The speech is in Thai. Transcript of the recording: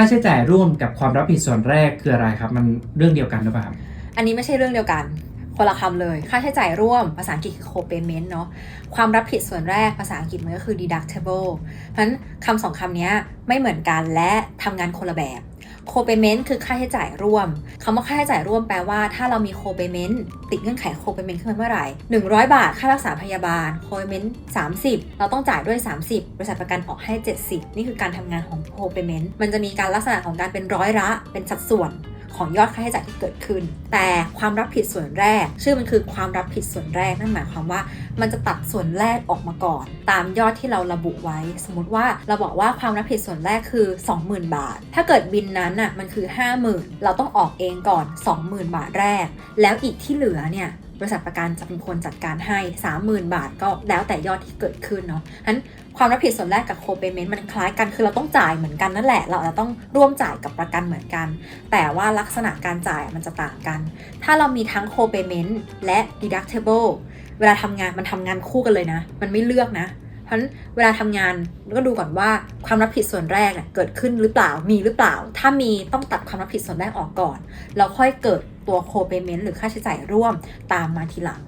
ค่าใช้จ่ายร่วมกับความรับผิดส่วนแรกคืออะไรครับ มันเรื่องเดียวกันหรือเปล่าครับ อันนี้ไม่ใช่เรื่องเดียวกัน คนละคำเลย ค่าใช้จ่ายร่วม ภาษาอังกฤษคือ co-payment เนาะ ความรับผิดส่วนแรก ภาษาอังกฤษมันก็คือ deductible เพราะฉะนั้นคำสองคำนี้ไม่เหมือนกันและทำงานคนละแบบ co-payment คือค่าใช้จ่ายร่วม คำว่าค่าใช้จ่ายร่วมแปลว่าถ้าเรามี co-payment ติดเงื่อนไข co-payment ขึ้นมาเมื่อไหร่ 100 บาท ค่ารักษาพยาบาล co-payment 30 เราต้องจ่ายด้วย 30 บริษัทประกันออกให้ 70 นี่คือการทำงานของ co-payment มันจะมีการลักษณะของการเป็นร้อยละ เป็นสัดส่วน ของยอดค่าใช้จ่ายที่เกิดขึ้น แต่ความรับผิดส่วนแรก ชื่อมันคือความรับผิดส่วนแรกนั่นหมายความว่า มันจะตัดส่วนแรกออกมาก่อน ตามยอดที่เราระบุไว้ สมมติว่าเราบอกว่าความรับผิดส่วนแรกคือ 20,000 บาท ถ้าเกิดบินนั้นน่ะมันคือ 50,000 เราต้องออกเองก่อน 20,000 บาทแรก แล้วอีกที่เหลือเนี่ย บริษัทประกันจะเป็นคนจัดการให้ 30,000 บาทก็แล้วแต่ยอดที่เกิดขึ้นเนาะฉะนั้นความรับผิดส่วนแรกกับโคเปเมนต์มันคล้ายกันคือเราต้องจ่ายเหมือนกันนั่นแหละ เราจะต้องร่วมจ่ายกับประกันเหมือนกัน แต่ว่าลักษณะการจ่ายมันจะต่างกัน ถ้าเรามีทั้ง co-payment และ deductible เวลาทำงานมันทำงานคู่กันเลยนะ มันไม่เลือกนะเพราะฉะนั้นเวลาทำงานก็ดูก่อนว่าความรับผิดส่วนแรกเนี่ยเกิดขึ้นหรือเปล่ามีหรือเปล่า ถ้ามีต้องตัดความรับผิดส่วนแรกออกก่อนแล้วค่อยเกิด ตัวโคเปเมนต์หรือค่าใช้จ่ายร่วมตามมาทีหลัง